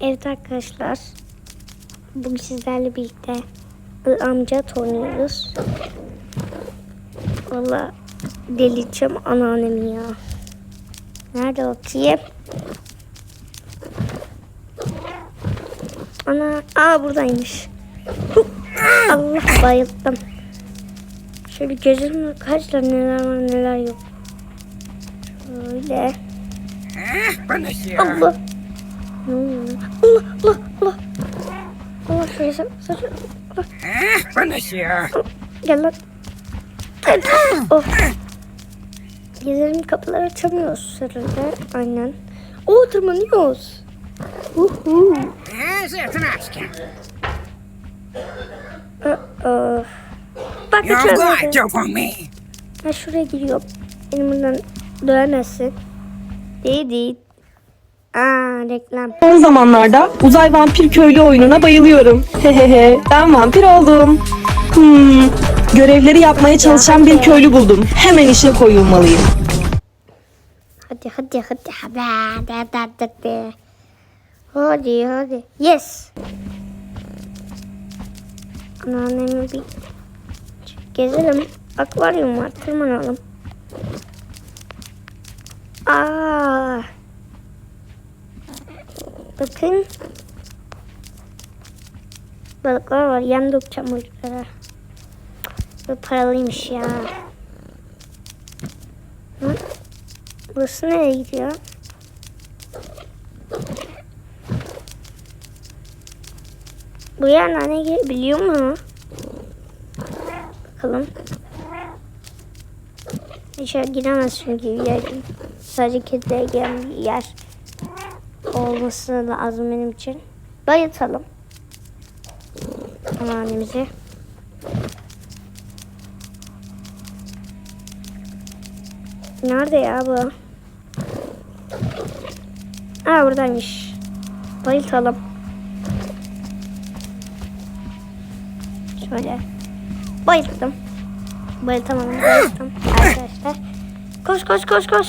Evet arkadaşlar. Bugün sizlerle birlikte amca oynuyoruz. Valla delireceğim anneannemi ya. Nerede bakayım? Ana, aa buradaymış. Allah bayıldım. Şöyle gözümün arkadaşlar neler var neler yok. Şöyle. Şey Allah. Ne oluyor? Allah Allah Allah. Allah şöyle sen. sen Allah. Gel lan. of. Gezelim kapıları açamıyoruz herhalde. Aynen. O tırmanıyoruz. Uhu. Zeytin açken. Bak kaçırmadı. Yok on me. Ha şuraya giriyor. Beni buradan dövemezsin. Değil değil. Aa reklam. Son zamanlarda uzay vampir köylü oyununa bayılıyorum. Hehehe ben vampir oldum. Hmm, görevleri yapmaya çalışan bir köylü buldum. Hemen işe koyulmalıyım. Hadi hadi hadi hadi hadi hadi hadi. Hadi hadi. Yes. Anneannemi bir gezelim. Akvaryum var. Tırmanalım. Aa. Bakın. Balıklar var. Yem dökeceğim. Bu paralıymış ya. Hı? Burası nereye gidiyor? Bu yer nereye girebiliyor mu? Bakalım. İçeri giremez çünkü yer. Sadece kedilere giren bir yer olması lazım benim için. Bayıtalım. Anneannemizi. Nerede ya bu? Aa buradaymış. Bayıltalım. Şöyle. Bayılttım. Bayıltamadım. Bayılttım arkadaşlar. Koş koş koş koş.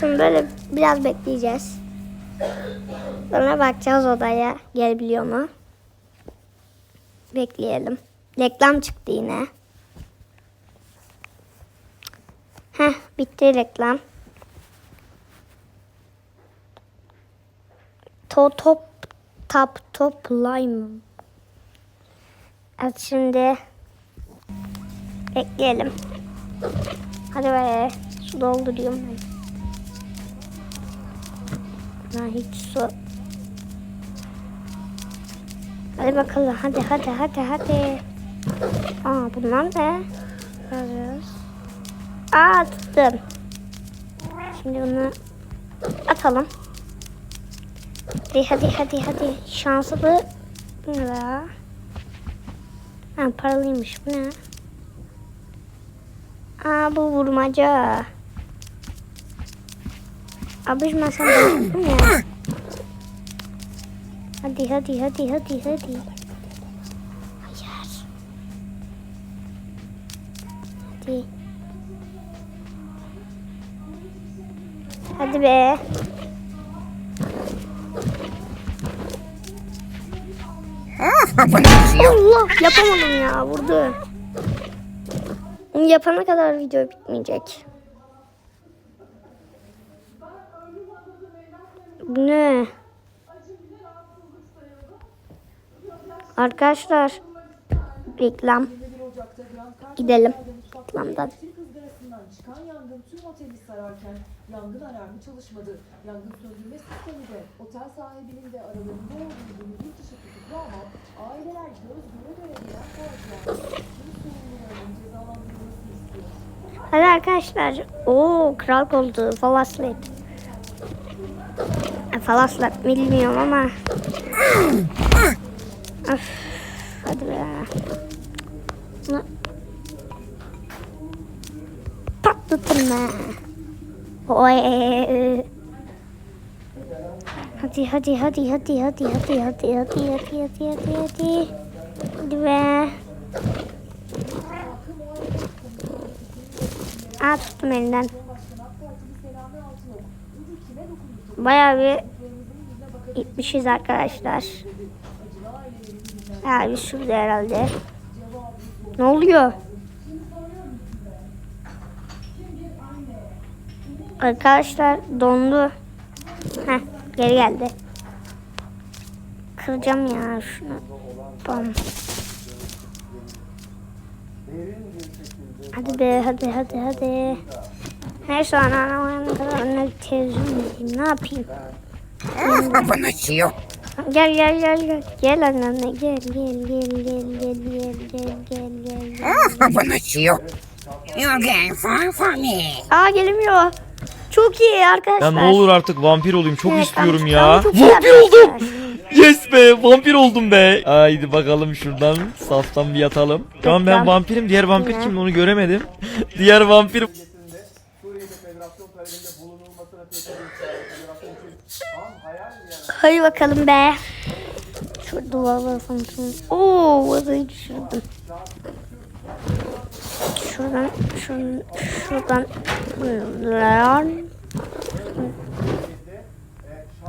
Şimdi böyle biraz bekleyeceğiz. Sonra bakacağız odaya. Gelebiliyor mu? Bekleyelim. Reklam çıktı yine. Heh bitti reklam. To top tap top lime. Evet şimdi bekleyelim. Hadi be su dolduruyorum ben. Ben hiç su. Hadi bakalım hadi hadi hadi hadi. Aa bunlar ne? Arıyoruz. Aa tuttum. Şimdi bunu atalım. Hadi hadi hadi hadi. Şanslı. Bu ne la? Ha paralıymış bu ne? Aa bu vurmaca. Abiş sen bu ne? Hadi hadi hadi hadi hadi. Hayır. Hadi. Hadi be. Allah yapamadım ya vurdu. Yapana kadar video bitmeyecek. Ne? Arkadaşlar reklam gidelim reklamdan. Çıkan yangın tüm oteli sararken yangın alarmı çalışmadı. Yangın söndürme sistemi de otel sahibinin de aralarında olduğu yurt dışı tutuklu ama aileler göz göre göre gelen istiyor. Hadi arkadaşlar. Oo kral koltuğu falaslet. E, Falaslet bilmiyorum ama. Öf, hadi be. Patlatın be. Oy. Hadi hadi hadi hadi hadi hadi hadi hadi hadi hadi hadi hadi. Hadi be. Aa tuttum elinden. Bayağı bir gitmişiz arkadaşlar. Yani şurada herhalde. Ne oluyor? Arkadaşlar dondu. Heh, geri geldi. Kıracağım ya şunu. Bam. Hadi be hadi hadi hadi. Neyse anneannem kadar anne televizyon izleyeyim ne yapayım? Bu nasıl yok? Gel gel gel gel. Gel anneanne gel gel gel gel gel gel gel gel gel gel. Yok? You get far from me. Aa gelemiyor. Çok iyi arkadaşlar. Ya ne olur artık vampir olayım çok Evet, istiyorum ben- ya. ben çok Vampir oldum. Yes be vampir oldum be. Haydi bakalım şuradan saftan bir yatalım. Tamam ben Reklam. vampirim diğer vampir kim onu göremedim. diğer vampir Hadi bakalım be. Şu duvarları falan. Oo, vazayı düşürdüm. Şuradan, şuradan, şuradan.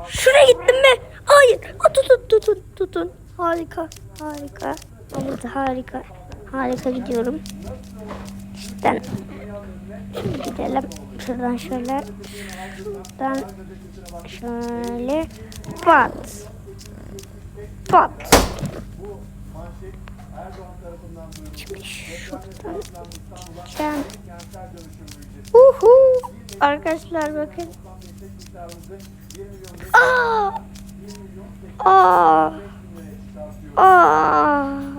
Şuraya gittim mi? Hayır. Tutun, tutun, tutun. Harika, harika. Evet, harika. Harika gidiyorum. Şuradan. Şöyle gidelim. Şuradan şöyle. Şuradan şöyle. Pat. Pat. Şimdi şuradan gideceğim. Uhu. Arkadaşlar bakın. Aa. Aa. Aa.